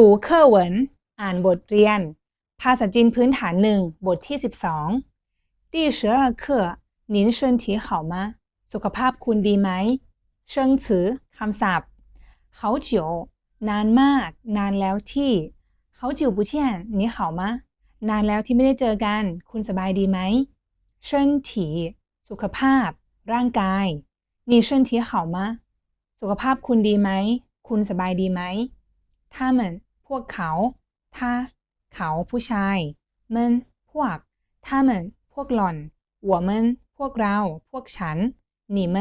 ตูเคอร์เหวินอ่านบทเรียน ภาษาจีนพื้นฐานหนึ่งบทที่ 12第十二课您身体好吗สุขภาพคุณดีไหมเชิงฉือคำศัพท์เขาเจียวนานมาก นานแล้วที่เขาจิ๋ว不见你好吗นานแล้วที่ไม่ได้เจอกัน คุณสบายดีไหม身体สุขภาพ ร่างกาย你身体好吗สุขภาพคุณดีไหม คุณสบายดีไหม他们พ วกเขา他เขาผู้ชายมันพวก他们พวกหล่อน我们พวกเรา พวกฉัน你们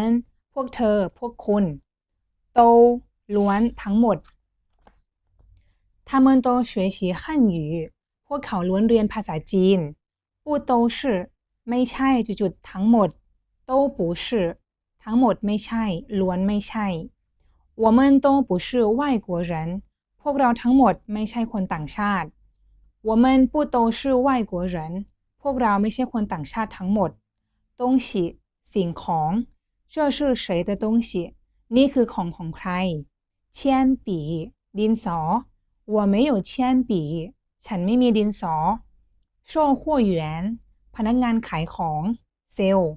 พวกเธอ พวกคุณโตล้วนทั้งหมด他们都学习汉语พวกเขาล้วนเรียนภาษาจีน不都是ไม่ใช่จุดๆทั้งหมด都不是ทั้งหมดไม่ใช่ ล้วนไม่ใช่我们都不是外国人 พวกเราทั้งหมดไม่ใช่คนต่างชาติ我们不都是外国人พวกเราไม่ใช่คนต่างชาติทั้งหมด东西สิ่งของ这是谁的东西นี่คือของของใคร铅笔ดินสอ我没有铅笔ฉันไม่มีดินสอ售货员พนักงานขายของเซลล์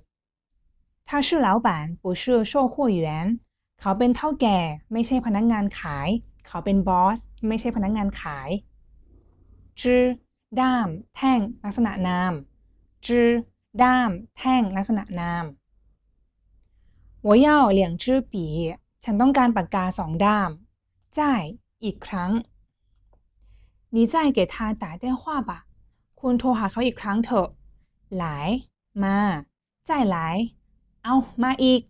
他是老板不是售货员เขาเป็นเท่าแก่ ไม่ใช่พนักงานขาย เขาเป็นบอส ไม่ใช่พนักงานขายจื้อด้าม แท่ง ลักษณะนามจื้อด้าม แท่ง ลักษณะนาม我要两支笔ฉันต้องการปากกาสองด้ามจ่ายอีกครั้ง你再给他打电话吧คุณโทรหาเขาอีกครั้งเถอะหลาย มา再来เอา มาอีก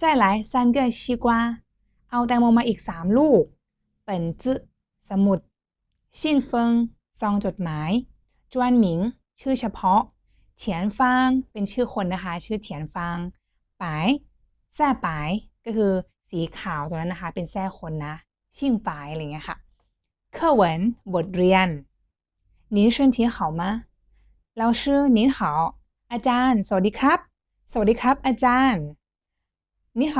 再来三个西瓜เอาแตงโมมาอีกสามลูก เป็น子สมุดชิน信งซองจดหมายจวนหมิงชื่อเฉพาะเฉียนฟางเป็นชื่อคนนะคะ ชื่อเฉียนฟางปายแซ่ปายก็คือสีขาวตัวนั้นนะคะ เป็นแซ่คนนะชิ่งปายอะไรเงี้ยค่ะ课文บทเรียน您身体好吗老师您好อาจารย์ สวัสดีครับ สวัสดีครับ อาจารย์你好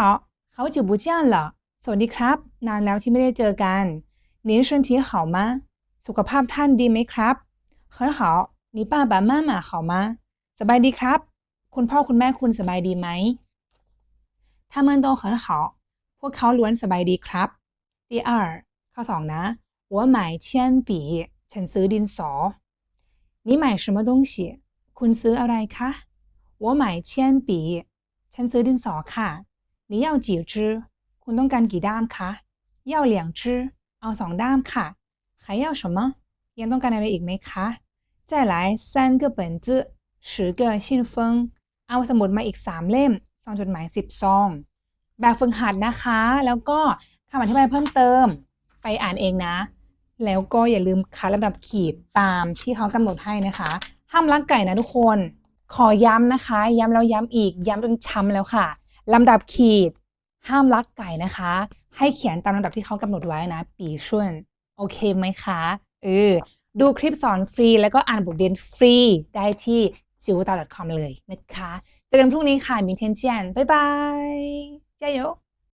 好久不见了 สวัสดีครับ นานแล้วที่ไม่ได้เจอกัน您身体好吗สุขภาพท่านดีไหมครับ很好你爸爸妈妈好吗สบายดีครับ คุณพ่อคุณแม่คุณสบายดีไหม他们都很好พวกเขาล้วนสบายดีครับ第二ข้อสองนะ我买铅笔ฉันซื้อดินสอ你买什么东西คุณซื้ออะไรคะ我买铅笔ฉันซื้อดินสอค่ะ你要几支 คุณต้องการกี่ด้ามคะ要两支เอาสองด้ามค่ะ还要什么ยังต้องการอะไรอีกไหมคะ再来三个本子十个信封เอาสมุดมาอีกสามเล่มซองจดหมายสิบซอง แบบฝึกหัดนะคะ แล้วก็คำอธิบายเพิ่มเติม ไปอ่านเองนะ แล้วก็อย่าลืมคัดลำดับขีดตามที่เขากำหนดให้นะคะ ห้ามลักไก่นะทุกคน ขอย้ำนะคะ ย้ำแล้วย้ำอีก ย้ำจนช้ำแล้วค่ะลำดับขีด ห้ามลักไก่นะคะ ให้เขียนตามลำดับที่เขากำหนดไว้นะ ปีช่วนโอเคไหมคะเออดูคลิปสอนฟรี แล้วก็อ่านบทเรียนฟรีได้ที่จิวตา .com เลยนะคะ เจอกันพรุ่งนี้ค่ะมินเทนเจียน บ๊ายบายเจ้โย